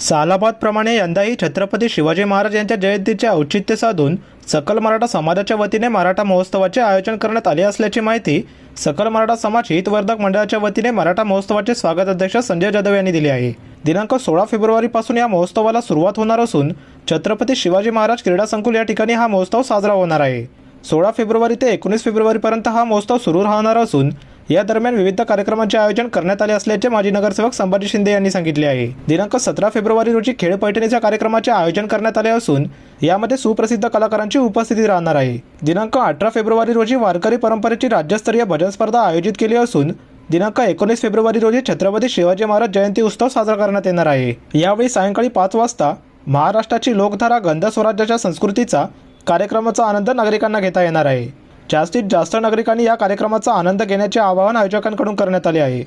सालाबादप्रमाणे यंदाही छत्रपती शिवाजी महाराज यांच्या जयंतीचे औचित्य साधून सकल मराठा समाजाच्या वतीने मराठा महोत्सवाचे आयोजन करण्यात आले असल्याची माहिती सकल मराठा समाज हितवर्धक मंडळाच्या वतीने मराठा महोत्सवाचे स्वागत अध्यक्ष संजय जाधव यांनी दिले आहे. दिनांक सोळा फेब्रुवारीपासून या महोत्सवाला सुरुवात होणार असून छत्रपती शिवाजी महाराज क्रीडा संकुल या ठिकाणी हा महोत्सव साजरा होणार आहे. सोळा फेब्रुवारी ते एकोणीस फेब्रुवारीपर्यंत हा महोत्सव सुरू राहणार असून या दरम्यान विविध कार्यक्रमांचे आयोजन करण्यात आले असल्याचे माजी नगरसेवक संभाजी शिंदे यांनी सांगितले आहे. दिनांक सतरा फेब्रुवारी रोजी खेळ पैठणीच्या कार्यक्रमाचे आयोजन करण्यात आले असून यामध्ये सुप्रसिद्ध कलाकारांची उपस्थिती राहणार आहे. दिनांक अठरा फेब्रुवारी रोजी वारकरी परंपरेची राज्यस्तरीय भजन स्पर्धा आयोजित केली असून दिनांक एकोणीस फेब्रुवारी रोजी छत्रपती शिवाजी महाराज जयंती उत्सव साजरा करण्यात येणार आहे. यावेळी सायंकाळी पाच वाजता महाराष्ट्राची लोकधारा गंध स्वराज्याच्या संस्कृतीचा कार्यक्रमाचा आनंद नागरिकांना घेता येणार आहे. जास्तीत जास्त नागरिकांनी या कार्यक्रमाचा आनंद घेण्याचे आवाहन आयोजकांकडून करण्यात आले आहे.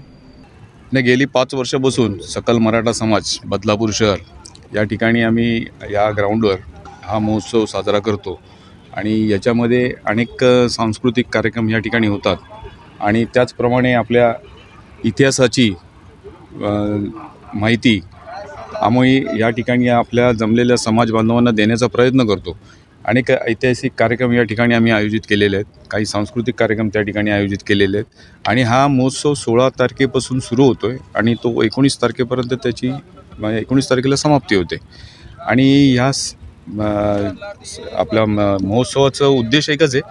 ने गेली पाच वर्षापासून सकल मराठा समाज बदलापूर शहर या ठिकाणी आम्ही या ग्राउंडवर हा महोत्सव साजरा करतो. आणि याच्यामध्ये अनेक सांस्कृतिक कार्यक्रम या ठिकाणी होतात. आणि त्याचप्रमाणे आपल्या इतिहासाची माहिती आम्ही या ठिकाणी आपल्या जमलेल्या समाज बांधवांना देण्याचा प्रयत्न करतो. अनेक ऐतिहासिक कार्यक्रम या ठिकाणी आम्ही आयोजित केलेले आहेत. काही सांस्कृतिक कार्यक्रम त्या ठिकाणी आयोजित केलेले आहेत. आणि हा महोत्सव सोळा तारखेपासून सुरू होतो आहे आणि तो एकोणीस तारखेपर्यंत त्याची म्हणजे एकोणीस तारखेला समाप्ती होते. आणि ह्या स- म- आपल्या म- महोत्सवाचा उद्देश एकच आहे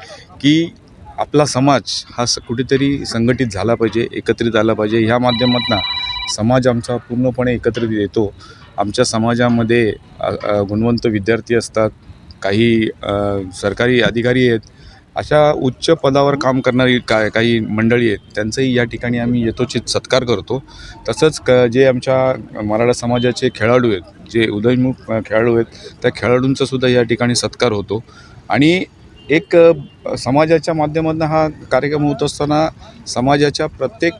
की आपला समाज हा स कुठेतरी संघटित झाला पाहिजे एकत्रित आला पाहिजे. ह्या माध्यमातून समाज आमचा पूर्णपणे एकत्रित येतो. आमच्या समाजामध्ये गुणवंत विद्यार्थी असतात. काही सरकारी अधिकारी आहेत अशा उच्च पदावर काम करणारी काय काही मंडळी आहेत त्यांचंही या ठिकाणी आम्ही यथोचित सत्कार करतो. तसंच क जे आमच्या मराठा समाजाचे खेळाडू आहेत जे उदयमुख खेळाडू आहेत त्या खेळाडूंचा सुद्धा या ठिकाणी सत्कार होतो. आणि एक समाजाच्या माध्यमातून हा कार्यक्रम होत असताना समाजाच्या प्रत्येक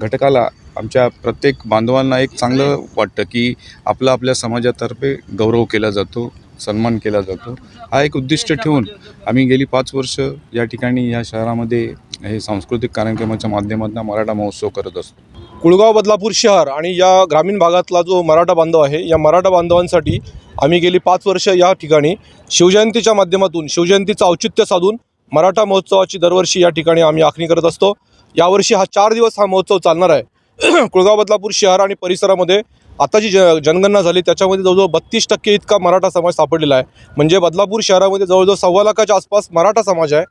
घटकाला आमच्या प्रत्येक बांधवांना एक चांगलं वाटतं की आपला आपल्या समाजातर्फे गौरव केला जातो. सन्मान केला जातो. हा एक उद्दिष्ट ठेवून आम्ही गेली पाच वर्ष या ठिकाणी या शहरामध्ये हे सांस्कृतिक कार्यक्रमाच्या माध्यमातून मराठा महोत्सव करत असतो. कुळगाव बदलापूर शहर आणि या ग्रामीण भागातला जो मराठा बांधव आहे या मराठा बांधवांसाठी आम्ही गेली पाच वर्ष या ठिकाणी शिवजयंतीच्या माध्यमातून शिवजयंतीचं औचित्य साधून मराठा महोत्सवाची दरवर्षी या ठिकाणी आम्ही आखणी करत असतो. यावर्षी हा चार दिवस हा महोत्सव चालणार आहे. कुळगाव बदलापूर शहर आणि परिसरामध्ये आता जी ज जनगणना झाली त्याच्यामध्ये जवळजवळ बत्तीस टक्के इतका मराठा समाज सापडलेला आहे. म्हणजे बदलापूर शहरामध्ये जवळजवळ सव्वा लाखाच्या आसपास मराठा समाज आहे.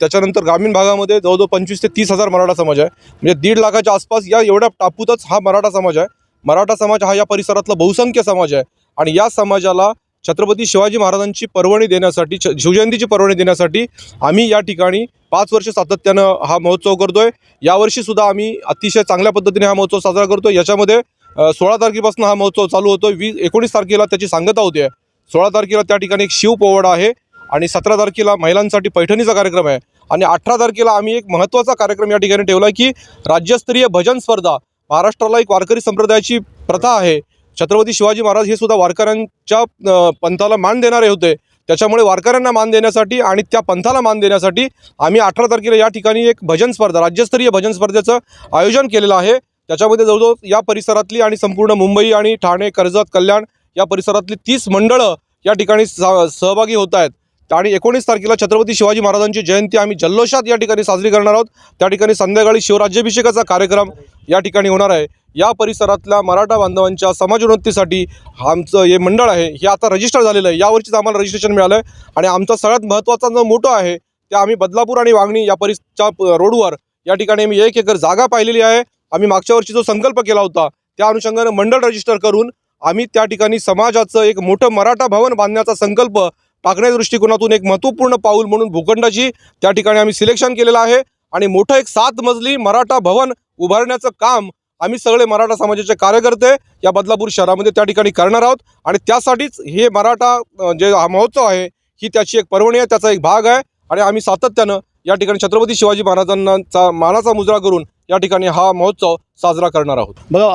त्याच्यानंतर ग्रामीण भागामध्ये जवळजवळ पंचवीस ते तीस हजार मराठा समाज आहे. म्हणजे दीड लाखाच्या आसपास या एवढ्या टापूतच हा मराठा समाज आहे. मराठा समाज हा या परिसरातला बहुसंख्य समाज आहे. आणि या समाजाला छत्रपती शिवाजी महाराजांची पर्वणी देण्यासाठी छ- शिवजयंतीची पर्वणी देण्यासाठी आम्ही या ठिकाणी पाच वर्ष सातत्यानं हा महोत्सव करतोय. यावर्षी सुद्धा आम्ही अतिशय चांगल्या पद्धतीने हा महोत्सव साजरा करतोय. याच्यामध्ये सोळा तारखेपासून हा महोत्सव चालू होतो वीस एकोणीस तारखेला त्याची सांगता होते. सोळा तारखेला त्या ठिकाणी एक शिव पोवाडा आहे आणि सतरा तारखेला महिलांसाठी पैठणीचा कार्यक्रम आहे. आणि अठरा तारखेला आम्ही एक महत्त्वाचा कार्यक्रम या ठिकाणी ठेवला आहे की राज्यस्तरीय भजन स्पर्धा महाराष्ट्राला एक वारकरी संप्रदायाची प्रथा आहे. छत्रपती शिवाजी महाराज हे सुद्धा वारकऱ्यांच्या पंथाला मान देणारे होते. त्याच्यामुळे वारकऱ्यांना मान देण्यासाठी आणि त्या पंथाला मान देण्यासाठी आम्ही अठरा तारखेला या ठिकाणी एक भजन स्पर्धा राज्यस्तरीय भजन स्पर्धेचं आयोजन केलेलं आहे. त्याच्यामध्ये जवळजवळ या परिसरातली आणि संपूर्ण मुंबई आणि ठाणे कर्जत कल्याण या परिसरातली तीस मंडळं या ठिकाणी सहभागी होत आहेत. आणि एकोणीस तारखेला छत्रपती शिवाजी महाराजांची जयंती आम्ही जल्लोषात या ठिकाणी साजरी करणार आहोत. त्या ठिकाणी संध्याकाळी शिवराज्याभिषेकाचा कार्यक्रम या ठिकाणी होणार आहे. या परिसरातल्या मराठा बांधवांच्या समाजोन्नतीसाठी आमचं हे मंडळ आहे हे आता रजिस्टर झालेलं आहे. यावर्षीच आम्हाला रजिस्ट्रेशन मिळालं आहे. आणि आमचा सगळ्यात महत्त्वाचा जो मोठो आहे ते आम्ही बदलापूर आणि वांगणी या परिसच्या रोडवर या ठिकाणी आम्ही एक एकर जागा पाहिलेली आहे. आम्ही मागच्या वर्षी जो संकल्प केला होता त्या अनुषंगानं मंडळ रजिस्टर करून आम्ही त्या ठिकाणी समाजाचं एक मोठं मराठा भवन बांधण्याचा संकल्प टाकण्याच्या दृष्टिकोनातून एक महत्त्वपूर्ण पाऊल म्हणून भूखंडाची त्या ठिकाणी आम्ही सिलेक्शन केलेलं आहे. आणि मोठं एक सात मजली मराठा भवन उभारण्याचं काम आम्ही सगळे मराठा समाजाचे कार्यकर्ते या बदलापूर शहरामध्ये त्या ठिकाणी करणार आहोत. आणि त्यासाठीच हे मराठा जे हा महोत्सव आहे ही त्याची एक पर्वणी आहे त्याचा एक भाग आहे. आणि आम्ही सातत्यानं या ठिकाणी छत्रपती शिवाजी महाराजांचा मानाचा मुजरा करून या ठिकाणी हा महोत्सव साजरा करणार आहोत. बघा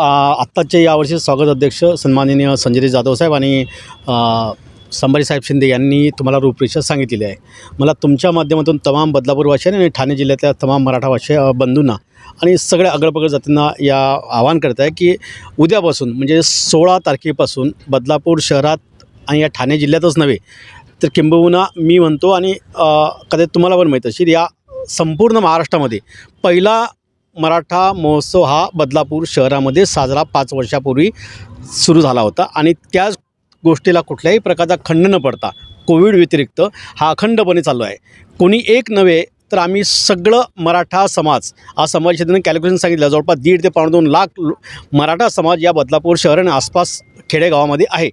आत्ताचे यावर्षी स्वागत अध्यक्ष सन्माननीय संजय जाधव साहेब आणि आ, संभाजीसाहेब शिंदे यांनी तुम्हाला रूपरेषा सांगितलेली आहे. मला तुमच्या माध्यमातून तमाम बदलापूरवासी आणि ठाणे जिल्ह्यातल्या तमाम मराठा भाषा बंधूंना आणि सगळ्या अगळपगळ जातींना या आवाहन करत आहे की उद्यापासून म्हणजे सोळा तारखेपासून बदलापूर शहरात आणि या ठाणे जिल्ह्यातच नव्हे तर किंबहुना मी म्हणतो आणि कदाचित तुम्हाला पण माहीत असेल या संपूर्ण महाराष्ट्रामध्ये पहिला मराठा महोत्सव हा बदलापूर शहरामध्ये साजरा पाच वर्षापूर्वी सुरू झाला होता आणि त्याच गोष्टीला कुठल्याही प्रकारचा खंड न पडता कोविड व्यतिरिक्त हा अखंडपणे चालू आहे. कोणी एक नव्हे तर आम्ही सगळं मराठा समाज हा समाज क्षेत्राने कॅल्क्युलेशन सांगितलं जवळपास दीड ते पावणे दोन लाख मराठा समाज या बदलापूर शहर आणि आसपास खेडेगावामध्ये आहे.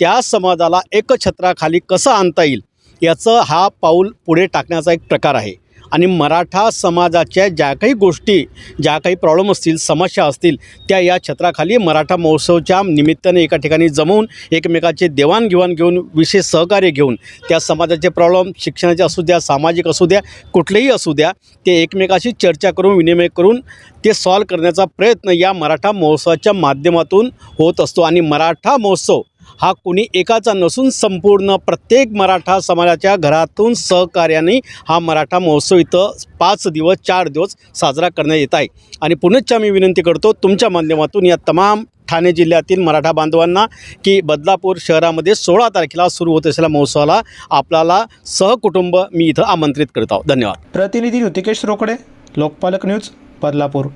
त्या समाजाला एकछत्राखाली कसं आणता येईल याचं हा पाऊल पुढे टाकण्याचा एक प्रकार आहे. आणि मराठा समाजाच्या ज्या काही गोष्टी ज्या काही प्रॉब्लेम असतील समस्या असतील त्या या छत्राखाली मराठा महोत्सवच्या निमित्ताने एका ठिकाणी जमवून एकमेकाचे देवाणघेवाण घेऊन विशेष सहकार्य घेऊन त्या समाजाचे प्रॉब्लेम शिक्षणाचे असू द्या सामाजिक असू द्या कुठलेही असू द्या ते एकमेकाशी चर्चा करून विनिमय करून ते सॉल्व करण्याचा प्रयत्न या मराठा महोत्सवाच्या माध्यमातून होत असतो. आणि मराठा महोत्सव हा कोणी एकाचा नसून संपूर्ण प्रत्येक मराठा समाजाच्या घरातून सहकार्याने हा मराठा महोत्सव इथं पाच दिवस चार दिवस साजरा करण्यात येत आहे. आणि पुनश्च मी विनंती करतो तुमच्या माध्यमातून या तमाम ठाणे जिल्ह्यातील मराठा बांधवांना की बदलापूर शहरामध्ये सोळा तारखेला सुरू होत असलेल्या महोत्सवाला आपल्याला सहकुटुंब मी इथं आमंत्रित करत आहोत. धन्यवाद. प्रतिनिधी ऋतिकेश रोकडे लोकपालक न्यूज बदलापूर.